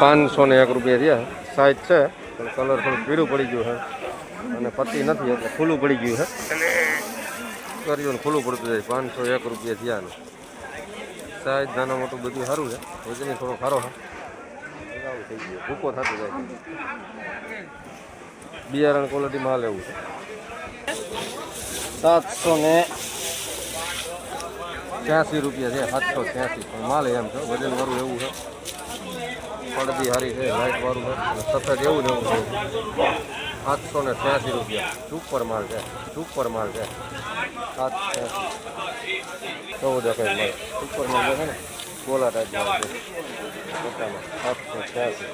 પાંચસો ને એક રૂપિયા થયા સાઈઝ છે, પણ કલર થોડું પીળું પડી ગયું છે. અને પતી નથી, એટલે ખુલ્લું પડી ગયું છે. કર્યું ખુલ્લું પડતું જાય. પાંચસો એક રૂપિયા થયા સાઈઝ નાના મોટું બધું સારું છે. વજન થોડો સારો છે. થઈ ગયો. ભૂકો થતો જાય. બિયારણ ક્વોલિટી માલ એવું છે. સાતસો ને ત્યાંસી રૂપિયા છે. સાતસો પણ માલ એમ છે વજન વાળું એવું છે. પડદી હારી છે લાઇટ વાળું છે. સફેદ એવું જ એવું છે. સાતસો ને ત્યાસી રૂપિયા. સુપર માલ છે, સુપર માલ છે. સાત ચૌદ એકાઈ માલ. સુપર માલ છે ને? ગોલા ટાઈપ છે. મોટામાં સાતસો ત્યાસી.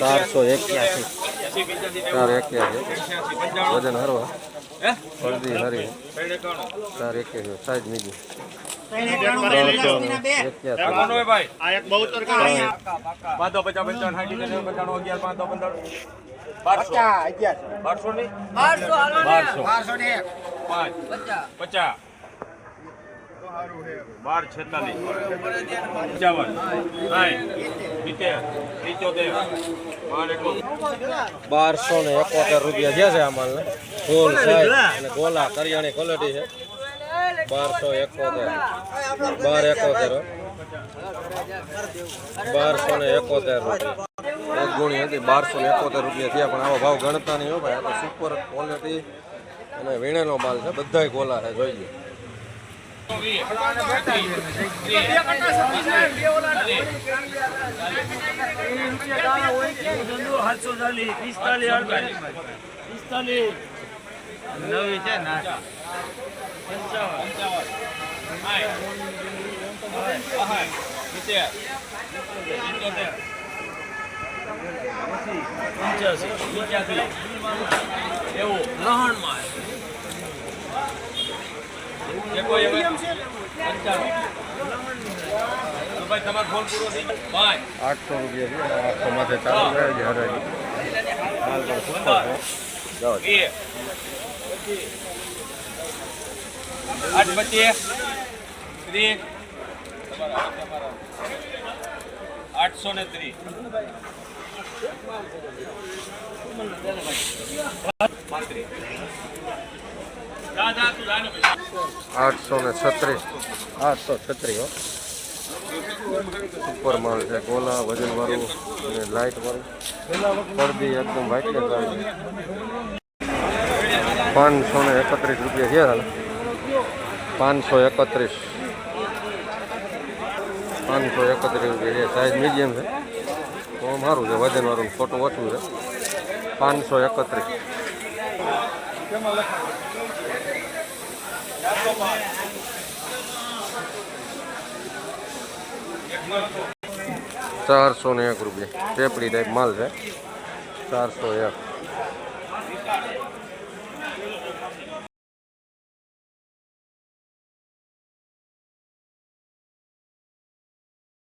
ચારસો એક્યાસી. ચાર એક્યાસી. વજન હરવા. પડદી હરી ચાર એક્યાસી. સાઈઝ મીડિયમ પાંચસો બાર છેતાલીસ. પંચાવન. બારસો ને એકોતેર રૂપિયા થયા છે આ માલને. ફૂલ સાઈઝ અને ગોલા કરિયાણી ક્વોલિટી છે. બારસો એકોતેર. બાર એકોતેર. બારસો ને એકોતેર એક ગુણી હતી, બારસો એકોતેર રૂપિયા થયા. પણ આવો ભાવ ગણતા નહીં હો ભાઈ. આ તો સુપર ક્વોલિટી અને વીણેલો માલ છે. બધાય ગોલા છે, જોઈ લો નવી છે ના? એવું લહણમાં એકો એવા પંચાણું તો ભાઈ તમારો ફોન પૂરો થઈ ગયો ભાઈ આઠસો રૂપિયા છે આઠસો માથે ચાલુ. રહે છે હરાજી આઠ પચીસ, ત્રીસ. આઠસો ને ત્રીસ. આઠસો ને છત્રીસ. આઠસો છત્રીસ સુપર માલ છે, ગોલા વજન વાળું અને લાઇટ વાળું પડદી એકદમ વાઇટ કલર પાંચસો ને એકત્રીસ રૂપિયા છે હાલ પાંચસો એકત્રીસ. પાંચસો એકત્રીસ રૂપિયા છે સાઈઝ મીડિયમ છે. તો મારું છે. વજનવાળું ખોટું ઓછું છે. પાંચસો એકત્રીસ. ચારસો ને એક રૂપિયા. ટેપડી ટાઈપ માલ છે. ચારસો એક.